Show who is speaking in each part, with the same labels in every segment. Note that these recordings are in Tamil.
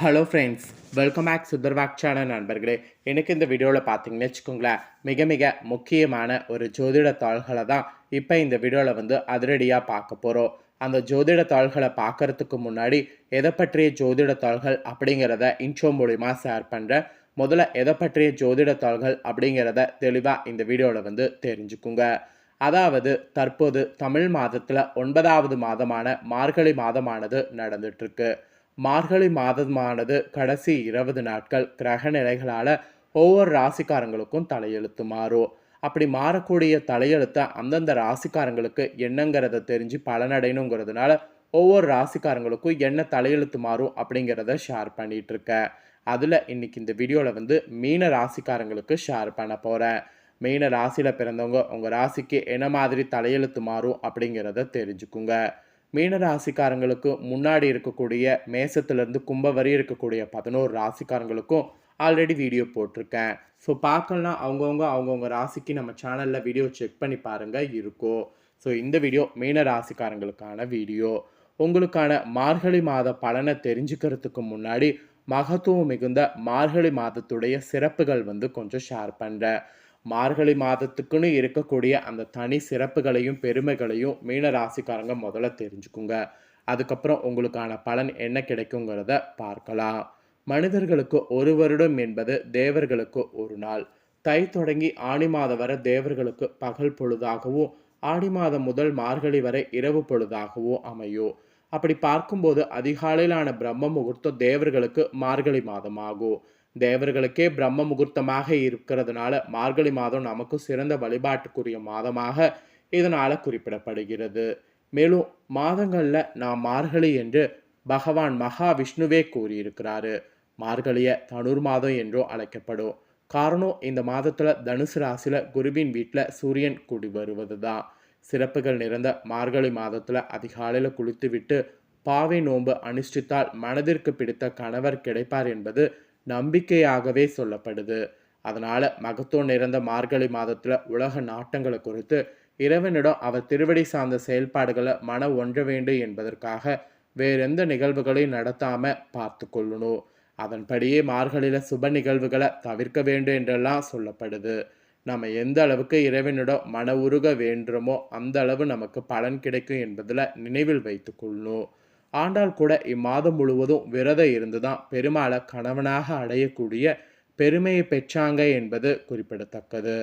Speaker 1: ஹலோ ஃப்ரெண்ட்ஸ் வெல்கம் பேக் சுந்தர்வாக் சேனல் நண்பர்களே. எனக்கு இந்த வீடியோவில் பார்த்தீங்கன்னு வச்சுக்கோங்களேன் மிக மிக முக்கியமான ஒரு ஜோதிட தாள்களை தான் இப்போ இந்த வீடியோவில் வந்து அதிரடியாக பார்க்க போகிறோம் அந்த ஜோதிட தாள்களை பார்க்கறதுக்கு முன்னாடி எதை பற்றிய ஜோதிட தாள்கள் அப்படிங்கிறத இன்ட்ரோ மூலிமா ஷேர் பண்ணுறேன் முதல்ல எதை பற்றிய ஜோதிட தாள்கள் அப்படிங்கிறத தெளிவாக இந்த வீடியோவில் வந்து தெரிஞ்சுக்குங்க. அதாவது தற்போது தமிழ் மாதத்தில் ஒன்பதாவது மாதமான மார்கழி மாதமானது நடந்துட்டுருக்கு மார்கழி மாதமானது கடைசி இருபது நாட்கள் கிரக நிலைகளால் ஒவ்வொரு ராசிக்காரங்களுக்கும் தலையெழுத்து மாறும் அப்படி மாறக்கூடிய தலையெழுத்தை அந்தந்த ராசிக்காரங்களுக்கு என்னங்கிறத தெரிஞ்சு பலனடையணுங்கிறதுனால ஒவ்வொரு ராசிக்காரங்களுக்கும் என்ன தலையெழுத்து மாறும் அப்படிங்கிறத ஷேர் பண்ணிகிட்டு இருக்கேன் அதில் இன்னைக்கு இந்த வீடியோவில் வந்து மீன ராசிக்காரங்களுக்கு ஷேர் பண்ண போகிறேன் மீன ராசியில் பிறந்தவங்க உங்கள் ராசிக்கு என்ன மாதிரி தலையெழுத்து மாறும் அப்படிங்கிறத தெரிஞ்சுக்குங்க. மீனராசிக்காரங்களுக்கு முன்னாடி இருக்கக்கூடிய மேசத்துலேருந்து கும்ப வரி இருக்கக்கூடிய பதினோரு ராசிக்காரங்களுக்கும் ஆல்ரெடி வீடியோ போட்டிருக்கேன். ஸோ பார்க்கலாம். அவங்கவுங்க அவங்கவுங்க ராசிக்கு நம்ம சேனலில் வீடியோ செக் பண்ணி பாருங்கள் இருக்கும் ஸோ இந்த வீடியோ மீன ராசிக்காரங்களுக்கான வீடியோ உங்களுக்கான மார்கழி மாத பலனை தெரிஞ்சுக்கிறதுக்கு முன்னாடி மகத்துவம் மிகுந்த மார்கழி மாதத்துடைய சிறப்புகள் வந்து கொஞ்சம் ஷேர் பண்ணுறேன் மார்கழி மாதத்துக்குன்னு இருக்கக்கூடிய அந்த தனி சிறப்புகளையும் பெருமைகளையும் மீன ராசிக்காரங்க முதல்ல தெரிஞ்சுக்குங்க. அதுக்கப்புறம் உங்களுக்கான பலன் என்ன கிடைக்குங்கிறத பார்க்கலாம். மனிதர்களுக்கு ஒரு வருடம் என்பது தேவர்களுக்கு ஒரு நாள். தை தொடங்கி ஆணி மாதம் வரை தேவர்களுக்கு பகல் பொழுதாகவும் ஆடி மாதம் முதல் மார்கழி வரை இரவு பொழுதாகவும் அமையும். அப்படி பார்க்கும்போது அதிகாலையிலான பிரம்ம முகூர்த்தம் தேவர்களுக்கு மார்கழி மாதம் ஆகும் தேவர்களுக்கே பிரம்ம முகூர்த்தமாக இருக்கிறதுனால மார்கழி மாதம் நமக்கு சிறந்த வழிபாட்டுக்குரிய மாதமாக இதனால் குறிப்பிடப்படுகிறது. மேலும் மாதங்களில் நாம் மார்கழி என்று பகவான் மகாவிஷ்ணுவே கூறியிருக்கிறாரு. மார்கழிய தனுர் மாதம் என்றும் அழைக்கப்படும். காரணம் இந்த மாதத்தில் தனுசு ராசியில் குருவின் வீட்டில் சூரியன் கூடி வருவது தான் சிறப்புகள் நிறைந்த மார்கழி மாதத்தில் அதிகாலையில் குளித்துவிட்டு பாவை நோன்பு அனுஷ்டித்தால் மனதிற்கு பிடித்த கணவர் கிடைப்பார் என்பது நம்பிக்கையாகவே சொல்லப்படுது. அதனால் மகத்துவம் நிறைந்த மார்கழி மாதத்தில் உலக நாட்டங்களை குறித்து இறைவனிடம் அவர் திருவடி சார்ந்த செயல்பாடுகளை மன ஒன்ற வேண்டும் என்பதற்காக வேறெந்த நிகழ்வுகளையும் நடத்தாம பார்த்து கொள்ளணும். அதன்படியே மார்களில் சுப நிகழ்வுகளை தவிர்க்க வேண்டும் என்றெல்லாம் சொல்லப்படுது. நம்ம எந்த அளவுக்கு இறைவனிடம் மன உருக வேண்டுமோ அந்த அளவு நமக்கு பலன் கிடைக்கும் என்பதில் நினைவில் வைத்து கொள்ளணும். ஆண்டாள் கூட இம்மாதம் முழுவதும் விரதம் இருந்துதான் பெருமாளை கணவனாக அடையக்கூடிய பெருமையை பெற்றாங்க என்பது குறிப்பிடத்தக்கது.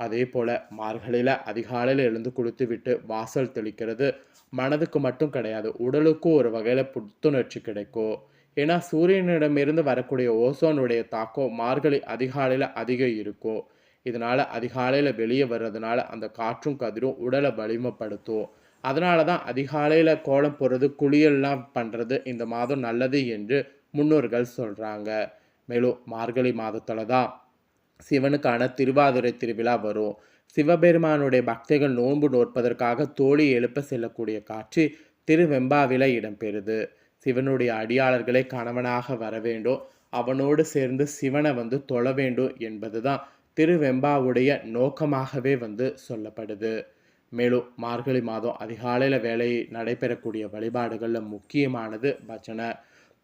Speaker 1: அதே போல மார்கழியில் அதிகாலையில் எழுந்து கொடுத்து விட்டு வாசல் தெளிக்கிறது மனதுக்கு மட்டும் கிடையாது உடலுக்கும் ஒரு வகையில் புத்துணர்ச்சி கிடைக்கும். ஏன்னா சூரியனிடமிருந்து வரக்கூடிய ஓசோனுடைய தாக்கம் மார்கழி அதிகாலையில் அதிகம் இருக்கும். இதனால் அதிகாலையில் வெளியே வர்றதுனால அந்த காற்றும் கதிரும் உடலை வலிமைப்படுத்தும். அதனால தான் அதிகாலையில் கோலம் போடுறது குளியல்லாம் பண்ணுறது இந்த மாதம் நல்லது என்று முன்னோர்கள் சொல்கிறாங்க மேலும் மார்கழி மாதத்தில் தான் சிவனுக்கான திருவாதிரை திருவிழா வரும். சிவபெருமானுடைய பக்தர்கள் நோன்பு நோற்பதற்காக தோழி எழுப்ப செல்லக்கூடிய காட்சி திருவெம்பாவில் இடம்பெறுது. சிவனுடைய அடியாளர்களை கணவனாக வர வேண்டும். அவனோடு சேர்ந்து சிவனை வந்து தொழ வேண்டும் என்பதுதான் திருவெம்பாவுடைய நோக்கமாகவே வந்து சொல்லப்படுது. மேலும் மார்கழி மாதம் அதிகாலையில் வேலை நடைபெறக்கூடிய வழிபாடுகளில் முக்கியமானது பஜனை.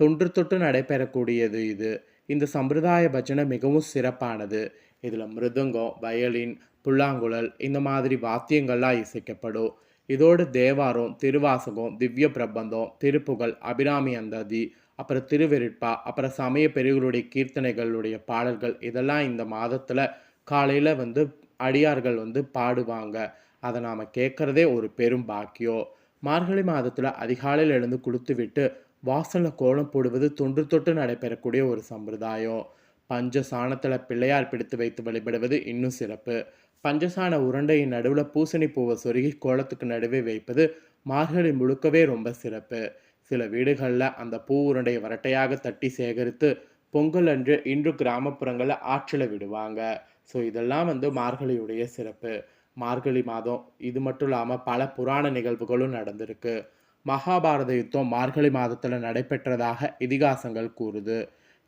Speaker 1: தொன்று தொட்டு நடைபெறக்கூடியது இது. இந்த சம்பிரதாய பஜனை மிகவும் சிறப்பானது. இதில் மிருதங்கம் வயலின் புல்லாங்குழல் இந்த மாதிரி வாத்தியங்கள்லாம் இசைக்கப்படும். இதோடு தேவாரம் திருவாசகம் திவ்ய பிரபந்தம் திருப்புகழ் அபிராமி அந்தாதி அப்புறம் திருவெருட்பா அப்புறம் சமய பெரியவர்களுடைய கீர்த்தனைகளுடைய பாடல்கள் இதெல்லாம் இந்த மாதத்தில் காலையில் வந்து அடியார்கள் வந்து பாடுவாங்க. அதை நாம் கேட்குறதே ஒரு பெரும் பாக்கியம். மார்கழி மாதத்தில் அதிகாலையில் எழுந்து குளித்து விட்டு வாசலில் கோலம் போடுவது தொன்று தொட்டு நடைபெறக்கூடிய ஒரு சம்பிரதாயம். பஞ்ச சாணத்தில் பிள்ளையார் பிடித்து வைத்து வழிபடுவது இன்னும் சிறப்பு. பஞ்சசாண உருண்டையின் நடுவில் பூசணி பூவை சொருகி கோலத்துக்கு நடுவே வைப்பது மார்கழி முழுக்கவே ரொம்ப சிறப்பு. சில வீடுகளில் அந்த பூ உருண்டையை வரட்டையாக தட்டி சேகரித்து பொங்கல் அன்று இன்று கிராமப்புறங்களில் ஆற்றில் விடுவாங்க. ஸோ இதெல்லாம் வந்து மார்கழியுடைய சிறப்பு. மார்கழி மாதம். இது மட்டும் இல்லாமல் பல புராண நிகழ்வுகளும் நடந்திருக்கு. மகாபாரத யுத்தம் மார்கழி மாதத்தில் நடைபெற்றதாக இதிகாசங்கள் கூறுது.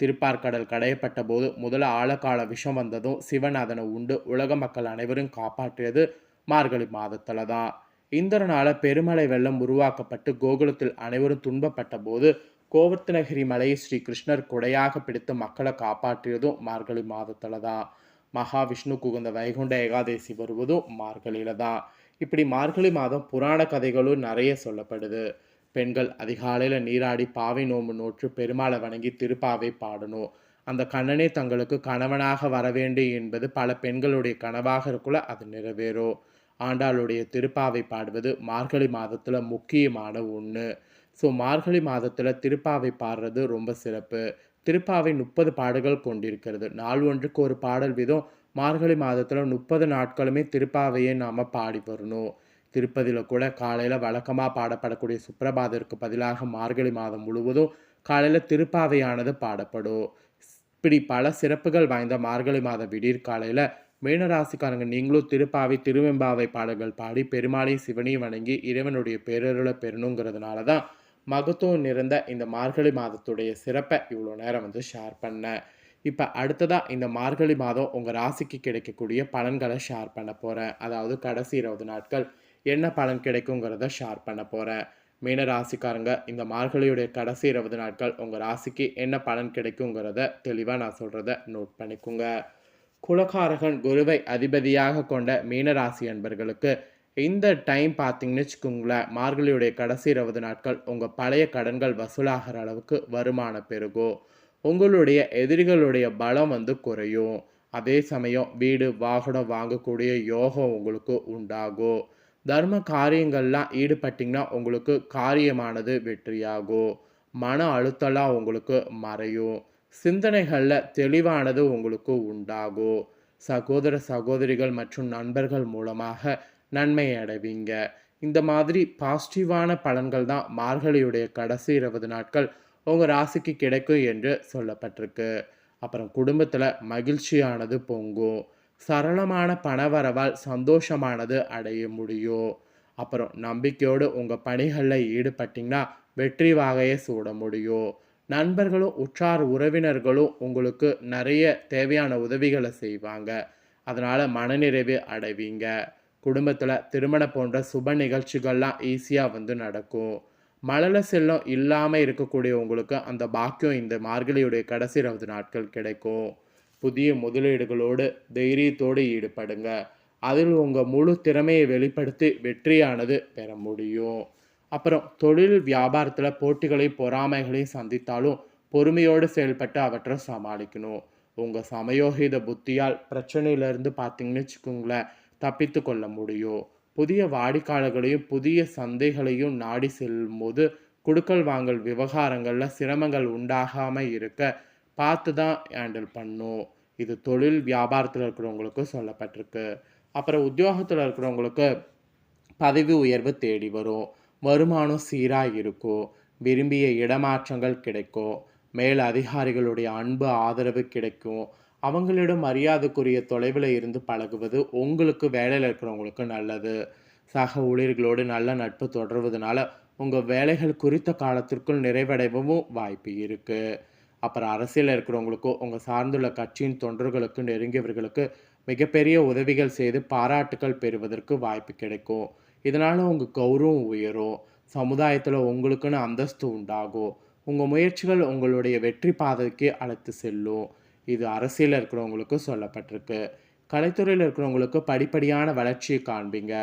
Speaker 1: திருப்பார்கடல் கடையப்பட்ட போது முதல ஆழக்கால விஷம் வந்ததும் சிவன் அதனை உண்டு உலக மக்கள் அனைவரும் காப்பாற்றியது மார்கழி மாதத்தில் தான். இந்திரனால் பெருமலை வெள்ளம் உருவாக்கப்பட்டு கோகுலத்தில் அனைவரும் துன்பப்பட்ட போது கோவர்த்தனகிரி மலையை ஸ்ரீ கிருஷ்ணர் கொடையாக பிடித்து மக்களை காப்பாற்றியதும் மார்கழி மாதத்தில் தான். மகாவிஷ்ணுக்கு உகந்த வைகுண்ட ஏகாதேசி வருவதும் மார்கழியில தான் இப்படி மார்கழி மாதம் புராண கதைகளும் நிறைய சொல்லப்படுது. பெண்கள் அதிகாலையில் நீராடி பாவை நோம்பு நோற்று பெருமாளை வணங்கி திருப்பாவை பாடணும். அந்த கண்ணனே தங்களுக்கு கணவனாக வரவேண்டும் என்பது பல பெண்களுடைய கனவாக இருக்குள்ள அது நிறைவேறும் ஆண்டாளுடைய திருப்பாவை பாடுவது மார்கழி மாதத்தில் முக்கியமான ஒன்று ஸோ மார்கழி மாதத்தில் திருப்பாவை பாடுறது ரொம்ப சிறப்பு. திருப்பாவை முப்பது பாடல்கள் கொண்டிருக்கிறது. நாள் ஒன்றுக்கு ஒரு பாடல் வீதம். மார்கழி மாதத்தில் முப்பது நாட்களுமே திருப்பாவையை நாம் பாடி வரணும். திருப்பதியில் கூட காலையில் வழக்கமாக பாடப்படக்கூடிய சுப்பிரபாதருக்கு பதிலாக மார்கழி மாதம் முழுவதும் காலையில் திருப்பாவையானது பாடப்படும். இப்படி பல சிறப்புகள் வாய்ந்த மார்கழி மாத விடியற் காலையில் மீனராசிக்காரங்க நீங்களும் திருப்பாவை திருவெம்பாவை பாடல்கள் பாடி பெருமாளையும் சிவனையும் வணங்கி இறைவனுடைய பேரருளை பெறணுங்கிறதுனால தான் மகத்துவம் நிறைந்த இந்த மார்கழி மாதத்துடைய சிறப்பை இவ்வளோ நேரம் வந்து ஷேர் பண்ணேன் இப்போ அடுத்ததாக இந்த மார்கழி மாதம் உங்கள் ராசிக்கு கிடைக்கக்கூடிய பலன்களை ஷேர் பண்ண போகிறேன் அதாவது கடைசி இருபது நாட்கள் என்ன பலன் கிடைக்குங்கிறத ஷேர் பண்ண போகிறேன் மீன ராசிக்காரங்க இந்த மார்கழியுடைய கடைசி இருபது நாட்கள் உங்கள் ராசிக்கு என்ன பலன் கிடைக்குங்கிறத தெளிவாக நான் சொல்கிறத நோட் பண்ணிக்கோங்க. குலகாரகன் குருவை அதிபதியாக கொண்ட மீனராசி அன்பர்களுக்கு இந்த டைம் பார்த்தீங்கன்னு வச்சுக்கோங்களேன் மார்கழியுடைய கடைசி இருபது நாட்கள் உங்கள் பழைய கடன்கள் வசூலாகிற அளவுக்கு வருமானம் பெருகும். உங்களுடைய எதிரிகளுடைய பலம் வந்து குறையும். அதே சமயம் வீடு வாகனம் வாங்கக்கூடிய யோகம் உங்களுக்கு உண்டாகும். தர்ம காரியங்கள்லாம் ஈடுபட்டிங்கன்னா உங்களுக்கு காரியமானது வெற்றியாகும். மன அழுத்தலாம் உங்களுக்கு மறையும். சிந்தனைகளில் தெளிவானது உங்களுக்கு உண்டாகும். சகோதர சகோதரிகள் மற்றும் நண்பர்கள் மூலமாக நன்மை அடைவீங்க. இந்த மாதிரி பாசிட்டிவான பலன்கள் தான் மார்கழியுடைய கடைசி இருபது நாட்கள் உங்கள் ராசிக்கு கிடைக்கும் என்று சொல்லப்பட்டிருக்கு. அப்புறம் குடும்பத்தில் மகிழ்ச்சியானது பொங்கும். சரளமான பணவரவால் சந்தோஷமானது அடைய முடியும். அப்புறம் நம்பிக்கையோடு உங்கள் பணிகளில் ஈடுபட்டிங்கன்னா வெற்றி வாகையை சூட முடியும். நண்பர்களும் உற்றார் உறவினர்களும் உங்களுக்கு நிறைய தேவையான உதவிகளை செய்வாங்க. அதனால் மனநிறைவு அடைவீங்க. குடும்பத்தில் திருமணம் போன்ற சுப நிகழ்ச்சிகள்லாம் ஈஸியாக வந்து நடக்கும். மழல செல்லம் இல்லாமல் இருக்கக்கூடிய உங்களுக்கு அந்த பாக்கியம் இந்த மார்கழியுடைய கடைசி இருபது நாட்கள் கிடைக்கும். புதிய முதலீடுகளோடு தைரியத்தோடு ஈடுபடுங்க. அதில் உங்கள் முழு திறமையை வெளிப்படுத்தி வெற்றியானது பெற முடியும். அப்புறம் தொழில் வியாபாரத்தில் போட்டிகளையும் பொறாமைகளையும் சந்தித்தாலும் பொறுமையோடு செயல்பட்டு அவற்றை சமாளிக்கணும். உங்கள் சமயோகித புத்தியால் பிரச்சனையிலேருந்து பார்த்தீங்கன்னு வச்சுக்கோங்களேன் தப்பித்து கொள்ள முடியும். புதிய வாடிக்கையாளர்களையும் புதிய சந்தைகளையும் நாடி செல்லும்போது குடுக்கல் வாங்கல் விவகாரங்களில் சிரமங்கள் உண்டாகாமல் இருக்க பார்த்து தான் ஹேண்டில் பண்ணும். இது தொழில் வியாபாரத்தில் இருக்கிறவங்களுக்கு சொல்லப்பட்டிருக்கு. அப்புறம் உத்தியோகத்தில் இருக்கிறவங்களுக்கு பதவி உயர்வு தேடி வரும். வருமானம் சீராக இருக்கும். விரும்பிய இடமாற்றங்கள் கிடைக்கும். மேல் அதிகாரிகளுடைய அன்பு ஆதரவு கிடைக்கும். அவங்களிடம் மரியாதைக்குரிய தொலைவில் இருந்து பழகுவது உங்களுக்கு வேலையில் இருக்கிறவங்களுக்கு நல்லது. சக ஊழியர்களோடு நல்ல நட்பு தொடர்வதனால உங்கள் வேலைகள் குறித்த காலத்திற்குள் நிறைவடையவும் வாய்ப்பு இருக்குது அப்புறம் அரசியலில் இருக்கிறவங்களுக்கும் உங்கள் சார்ந்துள்ள கட்சியின் தொண்டர்களுக்கு நெருங்கியவர்களுக்கு மிகப்பெரிய உதவிகள் செய்து பாராட்டுகள் பெறுவதற்கு வாய்ப்பு கிடைக்கும். இதனால் உங்கள் கௌரவம் உயரும். சமுதாயத்தில் உங்களுக்குன்னு அந்தஸ்து உண்டாகும். உங்கள் முயற்சிகள் உங்களுடைய வெற்றி பாதைக்கு அழைத்து செல்லும். இது அரசியலில் இருக்கிறவங்களுக்கு சொல்லப்பட்டிருக்கு. கலைத்துறையில் இருக்கிறவங்களுக்கு படிப்படியான வளர்ச்சியை காண்பீங்க.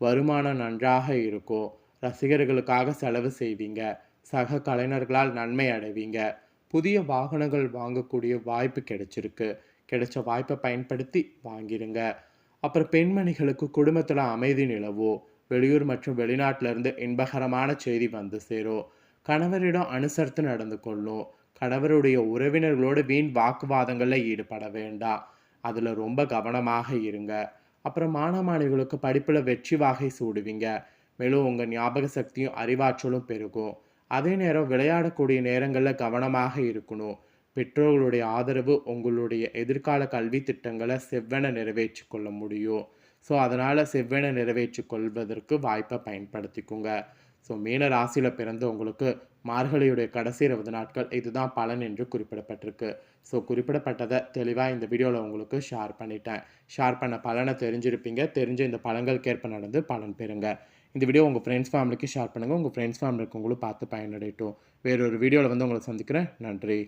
Speaker 1: வருமானம் நன்றாக இருக்கும். ரசிகர்களுக்காக செலவு செய்வீங்க. சக கலைஞர்களால் நன்மை அடைவீங்க. புதிய வாகனங்கள் வாங்கக்கூடிய வாய்ப்பு கிடைச்சிருக்கு. கிடைச்ச வாய்ப்பை பயன்படுத்தி வாங்கிடுங்க அப்புறம் பெண்மணிகளுக்கு குடும்பத்தில் அமைதி நிலவும் வெளியூர் மற்றும் வெளிநாட்டிலிருந்து இன்பகரமான செய்தி வந்து சேரும். கணவரிடம் அனுசரித்து நடந்து கொள்ளும். கணவருடைய உறவினர்களோடு வீண் வாக்குவாதங்களில் ஈடுபட வேண்டாம் அதில் ரொம்ப கவனமாக இருங்க. அப்புறம் மாணவர்களுக்கு படிப்பில் வெற்றி வாகை சூடுவீங்க. மேலும் உங்கள் ஞாபக சக்தியும் அறிவாற்றலும் பெருகும். அதே நேரம் விளையாடக்கூடிய நேரங்களில் கவனமாக இருக்கணும். பெற்றோர்களுடைய ஆதரவு உங்களுடைய எதிர்கால கல்வி திட்டங்களை செவ்வென நிறைவேற்றி கொள்ள முடியும். ஸோ அதனால் செவ்வென நிறைவேற்றி கொள்வதற்கு வாய்ப்பை பயன்படுத்திக்கோங்க. ஸோ மீன ராசியில் பிறந்த உங்களுக்கு மார்கழியுடைய கடைசி இருபது நாட்கள் இதுதான் பலன் என்று குறிப்பிடப்பட்டிருக்கு. ஸோ குறிப்பிடப்பட்டதை தெளிவாக இந்த வீடியோவில் உங்களுக்கு ஷேர் பண்ணிட்டேன். ஷேர் பண்ண பலனை தெரிஞ்சிருப்பீங்க. தெரிஞ்ச இந்த பலன்களுக்கேற்ப நடந்து பலன் பெறுங்க. இந்த வீடியோ உங்கள் ஃப்ரெண்ட்ஸ் ஃபேமிலிக்கு ஷேர் பண்ணுங்கள் உங்கள் ஃப்ரெண்ட்ஸ் ஃபேமிலிக்கு உங்களும் பார்த்து பயனடையட்டும். வேறொரு வீடியோவில் வந்து உங்களை சந்திக்கிறேன். நன்றி.